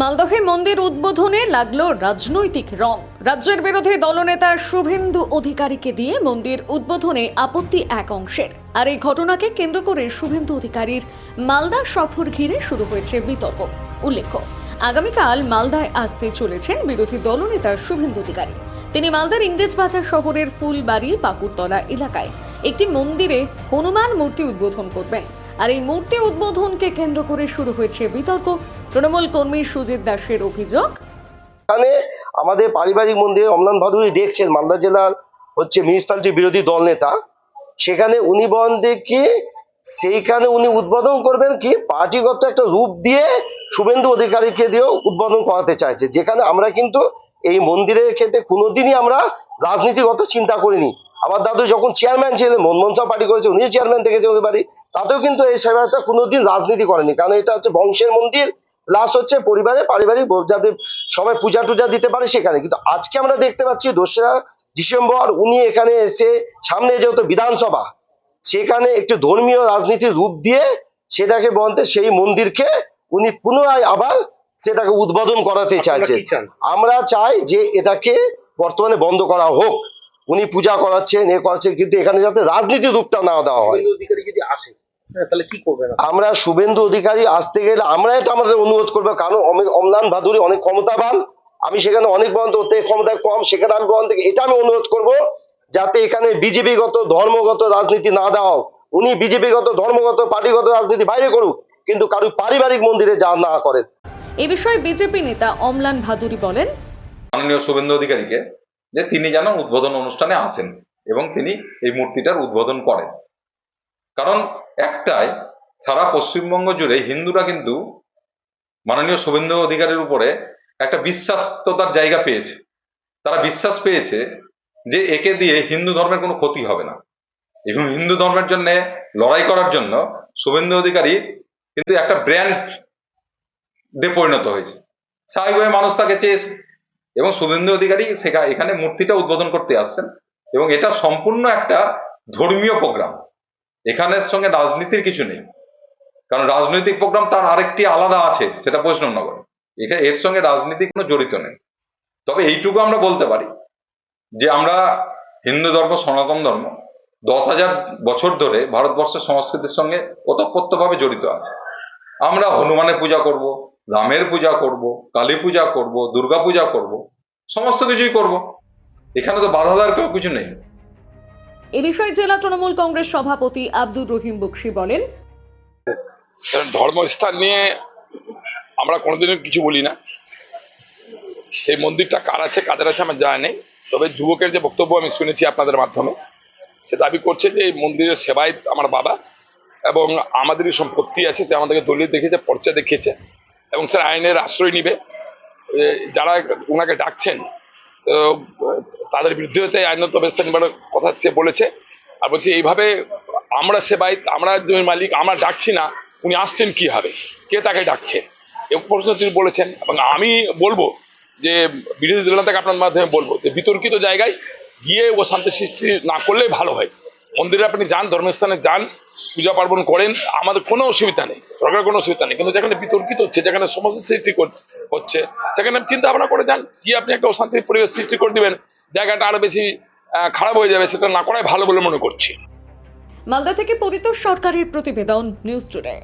মালদহে মন্দির উদ্বোধনে লাগল রাজনৈতিক রং। রাজ্যের বিরোধী দলনেতা শুভেন্দু অধিকারীকে দিয়ে মন্দির উদ্বোধনে আপত্তি এক অংশের। আর এই ঘটনাকে কেন্দ্র করে শুভেন্দু অধিকারীর মালদা সফর ঘিরে শুরু হয়েছে বিতর্ক। উল্লেখ্য, আগামীকাল মালদায় আসতে চলেছেন বিরোধী দলনেতা শুভেন্দু অধিকারী। তিনি মালদার ইংরেজ বাজার শহরের ফুলবাড়ি পাকুড়তলা এলাকায় একটি মন্দিরে হনুমান মূর্তি উদ্বোধন করবেন। আর এই মূর্তি উদ্বোধনকে কেন্দ্র করে শুরু হয়েছে বিতর্ক। তৃণমূল কর্মী সুজিত দাসের অভিযোগ। এখানে আমাদের পারিবারিক মন্দিরে অমলান ভাদুরী দেখছেন, মালদা জেলার হচ্ছে মিউনিসিপালিটি বিরোধী দল নেতা, সেখানে উনি যে সেইখানে উনি উদ্বোধন করবেন কি, পার্টিগত একটা রূপ দিয়ে শুভেন্দু অধিকারীকে দিয়েও উদ্বোধন করাতে চাইছে। যেখানে আমরা কিন্তু এই মন্দিরের ক্ষেত্রে কোনোদিনই আমরা রাজনীতিগত চিন্তা করিনি। আমার দাদু যখন চেয়ারম্যান ছিলেন, মনমোহন শাহ পার্টি করেছে, উনিও চেয়ারম্যান থেকে যেতে বাড়ি, তাতেও কিন্তু এই সেবাটা কোনোদিন রাজনীতি করেনি। কারণ এটা হচ্ছে বংশের মন্দির প্লাস হচ্ছে পরিবারে পারিবারিক যাতে সবাই পূজা টুজা দিতে পারে সেখানে। কিন্তু আজকে আমরা দেখতে পাচ্ছি দোসরা ডিসেম্বর উনি এখানে এসে সামনে যেহেতু বিধানসভা সেখানে একটি ধর্মীয় রাজনীতির রূপ দিয়ে সেটাকে বলতে সেই মন্দিরকে উনি পুনরায় আবার সেটাকে উদ্বোধন করাতে চাইছেন। আমরা চাই যে এটাকে বর্তমানে বন্ধ করা হোক। উনি পূজা করাচ্ছেন এ করাচ্ছেন কিন্তু এখানে যাতে রাজনীতির রূপটা না দেওয়া হয়। অধিকারী যদি আসে তাহলে কি করবেন আমরা শুভেন্দু অধিকারী আসতে গেলে আমরা এটা আমাদের অনুরোধ করব কারণ অমি- অম্লান ভাদুরী অনেক ক্ষমতাবান। আমি সেখানে অনেক বন্ধ হতে ক্ষমতা কম সেখানে আমি বন্ধ এটা আমি অনুরোধ করব যাতে এখানে বিজেপিগত ধর্মগত রাজনীতি না দেওয়া। উনি বিজেপিগত ধর্মগত পার্টিগত রাজনীতি বাইরে করুক কিন্তু কারও পারিবারিক মন্দিরে যা না করেন। এ বিষয়ে বিজেপি নেতা অমলান ভাদুরী বলেন মাননীয় শুভেন্দু অধিকারীকে যে তিনি যেন উদ্বোধন অনুষ্ঠানে আসেন এবং তিনি এই মূর্তিটার উদ্বোধন করেন। কারণ একটাই, সারা পশ্চিমবঙ্গ জুড়ে হিন্দুরা কিন্তু মাননীয় শুভেন্দু অধিকারের উপরে একটা বিশ্বাস্ততার জায়গা পেয়েছে। তারা বিশ্বাস পেয়েছে যে একে দিয়ে হিন্দু ধর্মের কোনো ক্ষতি হবে না। এবং হিন্দু ধর্মের জন্য লড়াই করার জন্য শুভেন্দু অধিকারী কিন্তু একটা ব্র্যান্ড ডে পরিণত হয়েছে। স্বাভাবিকভাবে মানুষ তাকে চেয়েছে এবং শুভেন্দু অধিকারী সেখানে এখানে মূর্তিটা উদ্বোধন করতে আসছেন এবং এটা সম্পূর্ণ একটা ধর্মীয় প্রোগ্রাম এখানের সঙ্গে রাজনীতির কিছু নেই। কারণ রাজনৈতিক প্রোগ্রাম তার আরেকটি আলাদা আছে, সেটা বৈষ্ণবনগর। এখানে এর সঙ্গে রাজনীতি কোনো জড়িত নেই। তবে এইটুকু আমরা বলতে পারি যে আমরা হিন্দু ধর্ম, সনাতন ধর্ম দশ হাজার বছর ধরে ভারতবর্ষের সংস্কৃতির সঙ্গে ওতপ্রোতভাবে জড়িত আছে। আমরা হনুমানের পূজা করব, রামের পূজা করব, কালী পূজা করব, দুর্গা পূজা করব, সমস্ত কিছুই করব। এখানে তো বাধা দেওয়ার কেউ কিছু নেই। এ বিষয়ে জেলা তৃণমূল কংগ্রেস সভাপতি আব্দুর রহিম বক্সি বলেন ধর্মস্থান নিয়ে আমরা কোনোদিনও কিছু বলি না। সেই মন্দিরটা কার আছে, কাদের আছে আমার জানা নেই। তবে যুবকের যে বক্তব্য আমি শুনেছি আপনাদের মাধ্যমে, সে দাবি করছে যে এই মন্দিরের সেবায় আমার বাবা এবং আমাদেরই সম্পত্তি আছে, সে আমাদেরকে দলিল দেখিয়েছে, পর্চা দেখিয়েছে এবং সে আইনের আশ্রয় নিবে। যারা ওনাকে ডাকছেন তাদের বিরুদ্ধে আইনত ব্যবস্থা নেবার কথা সে বলেছে। আর বলছি, এইভাবে আমরা সেবায় আমরা জমির মালিক, আমরা ডাকছি না, উনি আসছেন কি হবে? কে তাকে ডাকছে? এ প্রশ্ন তিনি বলেছেন, এবং আমি বলব যে বিরোধী দলটাকে আপনার মাধ্যমে বলব যে বিতর্কিত জায়গায় গিয়ে ও শান্তি সৃষ্টি না করলেই ভালো হয়। মন্দিরে আপনি যান, ধর্মস্থানে যান, পূজা পার্বণ করেন, আমাদের কোনো অসুবিধা নেই সরকারের কোনো অসুবিধা নেই। কিন্তু যেখানে বিতর্কিত হচ্ছে, যেখানে সমস্যা সৃষ্টি কর- হচ্ছে। সেখানে চিন্তা ভাবনা করে যান কি আপনি একটা অশান্তির পরিবেশ সৃষ্টি করে দিবেন, জায়গাটা আরও বেশি খারাপ হয়ে যাবে, সেটা না করাই ভালো বলে মনে করছি। মালদা থেকে পরিতোষ সরকারের প্রতিবেদন নিউজ টুডে